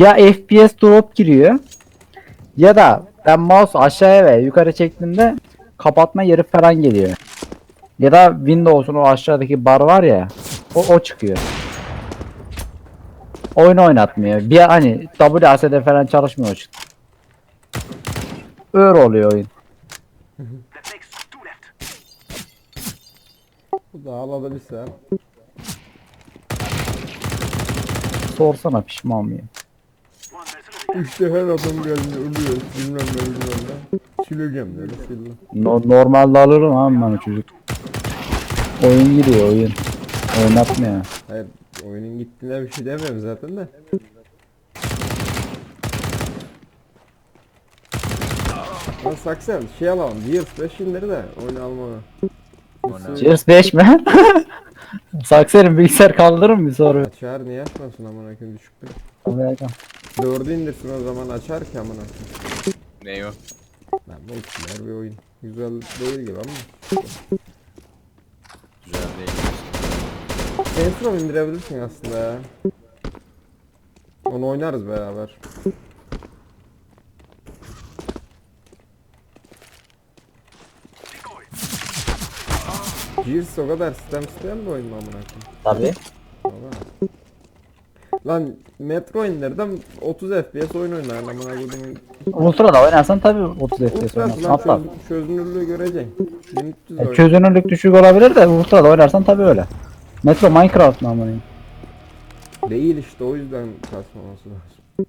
ya FPS drop giriyor ya da ben mouse aşağıya ve yukarı çektiğimde kapatma yeri falan geliyor. Ya da Windows'un o aşağıdaki bar var ya o, o çıkıyor. Oyun oynatmıyor. Bir hani WASD falan çalışmıyor çıktı. Öyle oluyor oyun. Bu da alabilirsen. Sorsana pişman mıyım? İşte her adam geldi ölüyor. Bilmem ne bilmem ne. Sileceğim dedi sildim. No- normalde alırım abi ben o çocuk. Oyun giriyor oyun. Oynatmıyor. Hayır oyunun gittiğine bir şey demiyorum zaten de. Lan Saksel şey alalım. Gears 5 indir de oyunu almanı. Cheers 5 mi? Sakserim bilgisayar kaldırır mı bir soru? Açar niye açmasın amına koyayım düşük bir. Dördü indirsin o zaman açar ki amına. Ne o? Lan bu içler bir oyun. Güzel değil gibi ama. Güzel değil. Saints Row indirebilirsin aslında ya. Onu oynarız beraber. Gears o kadar sistem isteyen bir oyun mu amına koyayım? Tabii. Valla. Lan Metro indirdim 30 FPS oyun oynar amına koyayım. Ultra'da oynarsan tabii 30 FPS oynarsın. lan Hatta çöz, çözünürlüğü göreceksin. 1300 e, oyun. çözünürlük düşük olabilir de Ultra'da oynarsan tabii öyle. Metro Minecraft mı amanın? Değil işte o yüzden kasmaması lazım.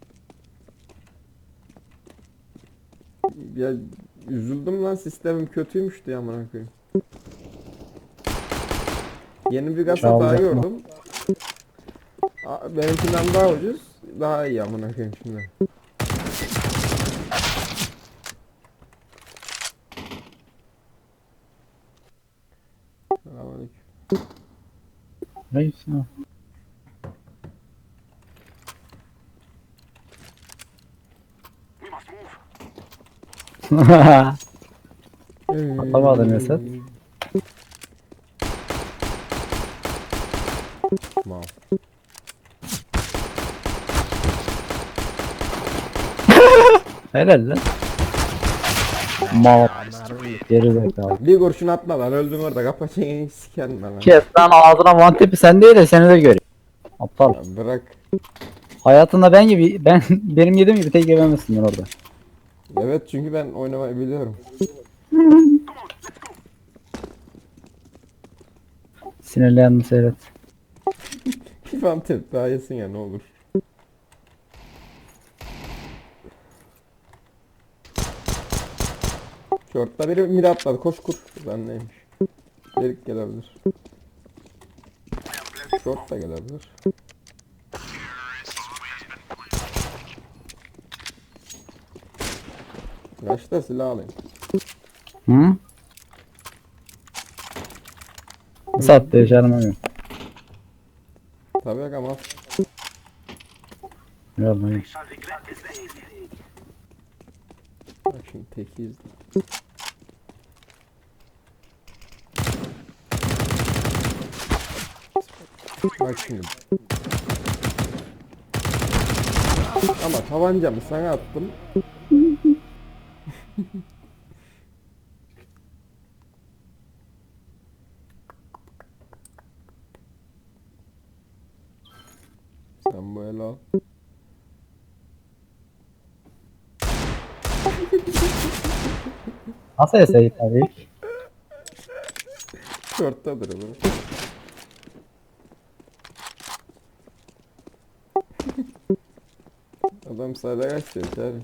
Ya üzüldüm lan sistemim kötüymüş diye amına koyayım. Yeni bir gaz hata Çalacak mı? gördüm. Aa, Benimkinden daha ucuz, daha iyi amına koyayım şimdi. Selamünaleyküm. Neyse. Atamadın Esat. Mal. Helal lan. Mal. Geri zekalı. Bir kurşun atma lan öldüm orada kapa çeneni sikerim ben lan. Kes lan ağzına mantepi sen değil de seni de göreyim. Aptal. Ya bırak. Hayatında ben gibi ben benim yediğim gibi tek yememezsin orada. Evet çünkü ben oynamayı biliyorum. Sinirlendim seyret. Bir fantep daha yesin ya ne olur. Short'ta biri mid atladı koş kur. Ben neymiş. Derik gelebilir. Short da gelebilir. Kaçta silah alayım. Hı? Sattı yaşarım yok. Tabii ama Yok hayır. bak şimdi teki izle. Bak şimdi. Ama tabancamı sana attım. Sen bu ele al. Nasıl eseyip abi? Short'tadır bu. Adam sadece kaç çağırın.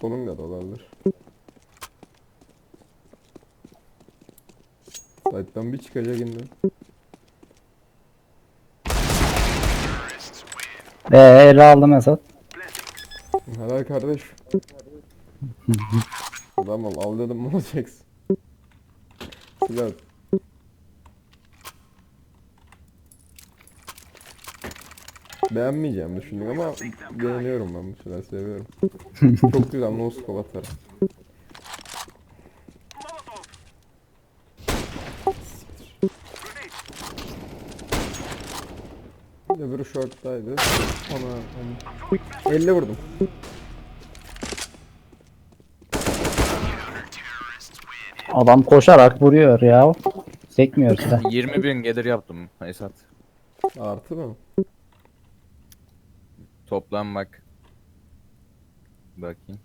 Sonun da olabilir. Site'dan bir çıkacak indi. Eee ele aldım Esat. Helal kardeş. Adam ol, dedim mi olacaksın? Silah. Beğenmeyeceğim düşündüm ama beğeniyorum ben bu silahı seviyorum. Çok güzel no scope atarım. Öbürü short'taydı. Ona, ona. 50 vurdum. Adam koşarak vuruyor ya. Sekmiyor size. 20 bin gelir yaptım Esat. Artı mı? Toplam bak. Bakayım.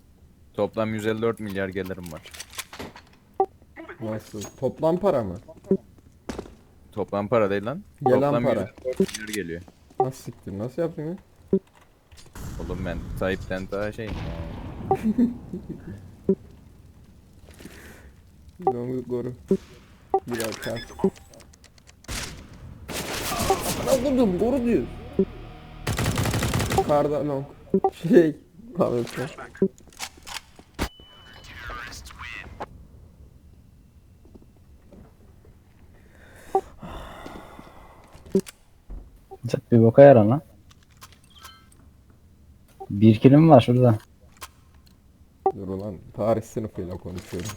Toplam 154 milyar gelirim var. Nasıl? Toplam para mı? Toplam para değil lan. Gelen Toplam para. 154 milyar geliyor. Nasıl siktir? Nasıl yaptın ya? Oğlum ben Tayyip'ten daha şey. Longu koru. Bir dakika. Ana kurdum koru diyor. Karda long. Şey. Abi Çok bir boka yarar lan. Bir kilim var şurada. Dur ulan tarih sınıfıyla konuşuyorum.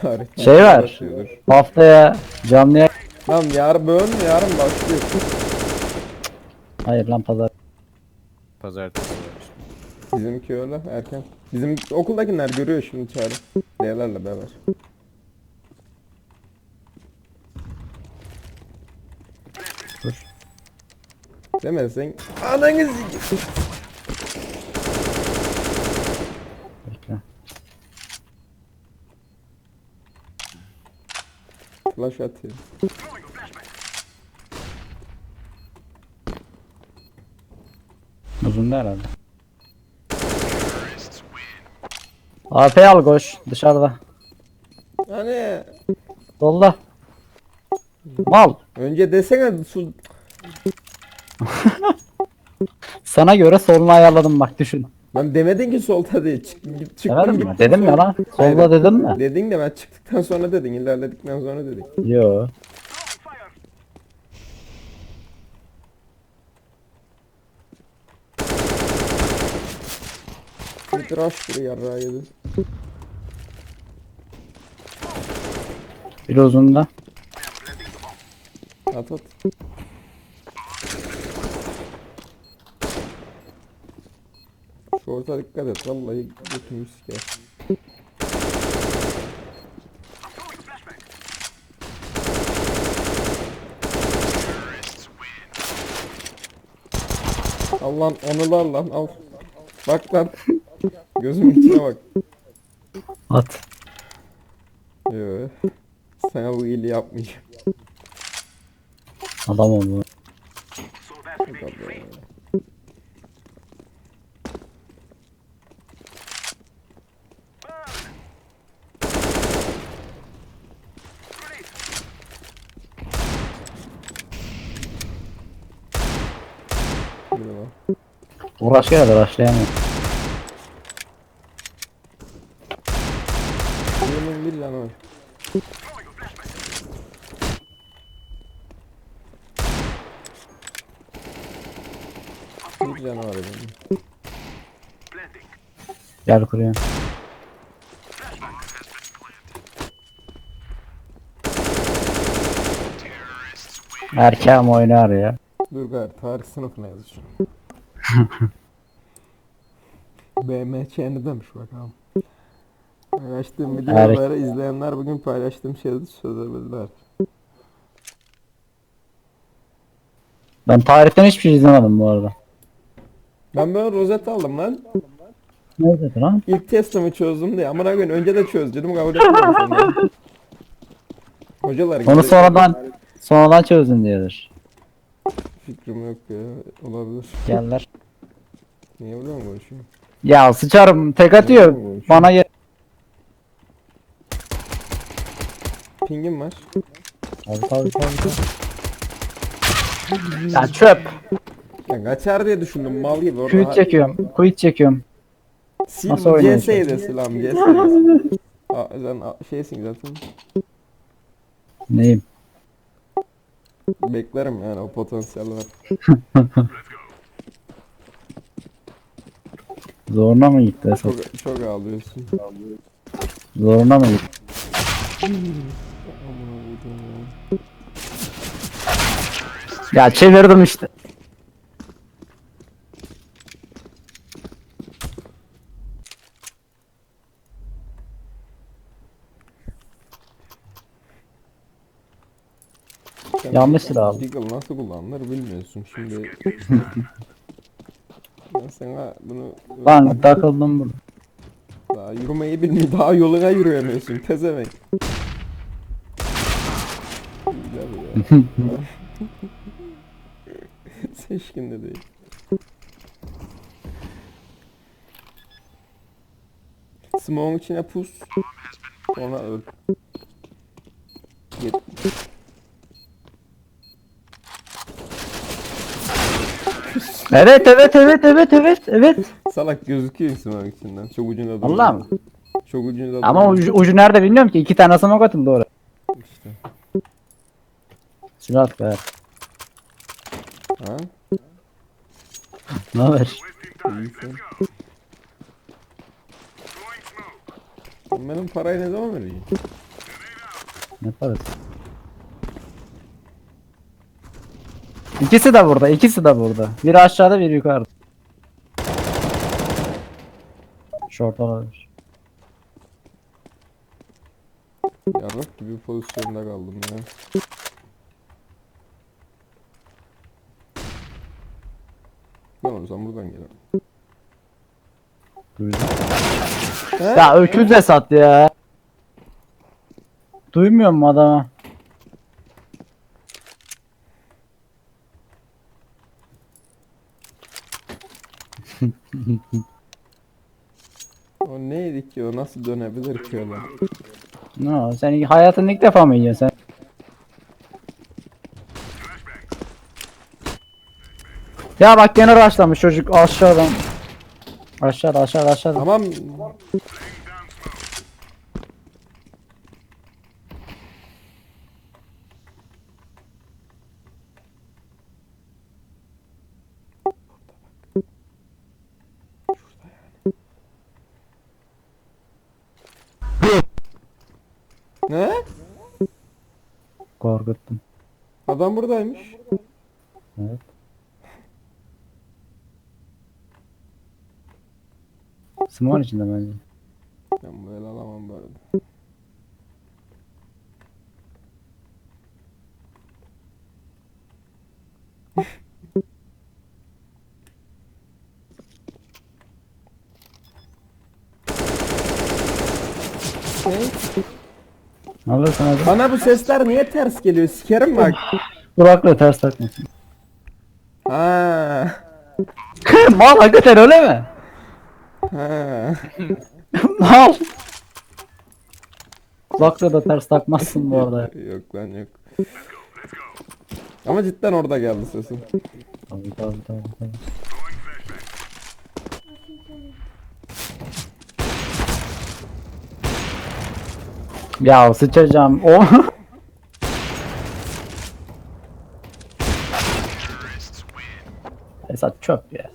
Tarih Şey var. anlatıyordur. Haftaya canlıya... Tamam yarın böğün mü yarın başlıyor. Hayır lan pazar. Pazartesi. Bizimki öyle erken. Bizim okuldakiler görüyor şimdi çağrı. Değerlerle beraber. Dur. Demezsen ananı Flash atıyor. Uzun da herhalde. AP al koş dışarıda. Hani Solda. Mal. önce desene su Sana göre solunu ayarladım bak düşün. Lan demedin ki solda değil. Çık, çıktım Demedim mi? Dedim ya sonra- lan. Hayır. Solda dedim mi? Dedin de ben çıktıktan sonra dedin. ilerledikten sonra dedin. Yo. Bir rush biri yarrağı yedi. Bir uzunda. At at. Şorta dikkat et vallahi götümü siker. Al lan anılar lan al. Bak lan. Gözümün içine bak. At. Yo. Sana bu iyiliği yapmayacağım. Adam oldu. Biri var. Uğraş gene de başlayamıyor. Yemin billah var. Bir canavar benim. Gel kuruyor. Erkeğim oynar ya. Dur gayr tarih sınıfına yazacağım. BMÇ'ni demiş bakalım. Paylaştığım videoları izleyenler bugün paylaştığım şeyleri çözebilirler. Ben tarihten hiçbir şey izlemedim bu arada. Ben böyle rozet aldım lan. Ne dedi lan? İlk testimi çözdüm diye. Amına koyayım önce de çözdüm kabul etmedim sonra. Hocalar Onu sonradan sonradan çözdün diyordur. Fikrim yok ya. Olabilir. Geller. Niye böyle mi konuşuyorum? Ya sıçarım tek atıyor. Bana gel. Pingim var. Tabii tabii tabii. Ya çöp. Ya kaçar diye düşündüm mal gibi. Orada Quit çekiyorum. Quit çekiyorum. Sil Nasıl oynuyorsun? CS'yi silahım CS'yi Aa, sen a- şeysin zaten. Neyim? Beklerim yani o potansiyel var. Zoruna mı gitti Esat? Çok, çok ağlıyorsun. Zoruna mı gitti? Ya çevirdim işte. Yanlış silah aldım. Deagle nasıl kullanılır bilmiyorsun şimdi. ben sana bunu Lan takıldım burada. daha yürümeyi bilmiyor daha yoluna yürüyemiyorsun tezemek. Seçkin de değil. Smoke'un içine pus. Sonra öl. Git. Evet evet evet evet evet evet. Salak gözüküyor smoke'un içinden. Çok ucunda duruyor. Allah mı? Çok ucunda Ama duruyor. ucu, ucu nerede bilmiyorum ki. İki tane smoke atıldı oraya. İşte. Şunu at be. Ha? Ne haber? İyisin. Benim parayı ne zaman vereceksin? Ne parası? İkisi de burada, ikisi de burada. Biri aşağıda, biri yukarıda. Short olabilir. Yarrak gibi bir pozisyonda kaldım ya. Ben o zaman buradan. He? Ya öküz de sat ya. Duymuyor mu adamı? O neydi ki o nasıl dönebilir ki öyle? No, sen hayatında ilk defa mı yiyorsun sen? Ya bak gene başlamış çocuk aşağıdan. Aşağıda aşağıda aşağıda. Tamam. Ne? Korkuttum. Adam buradaymış. Evet. Simon içinde bence. Ben böyle alamam böyle. Ne? Ne hadi? Bana bu sesler niye ters geliyor? Sikerim bak. Kulaklığı ters takmasın. Ha. Mal hakikaten öyle mi? Ha. Mal. Kulaklığı da ters takmazsın bu arada. yok lan yok. Ama cidden orada geldi sesin. Tabii tabii tabii. tabii. Ya sıçacağım. O Esat çöp ya.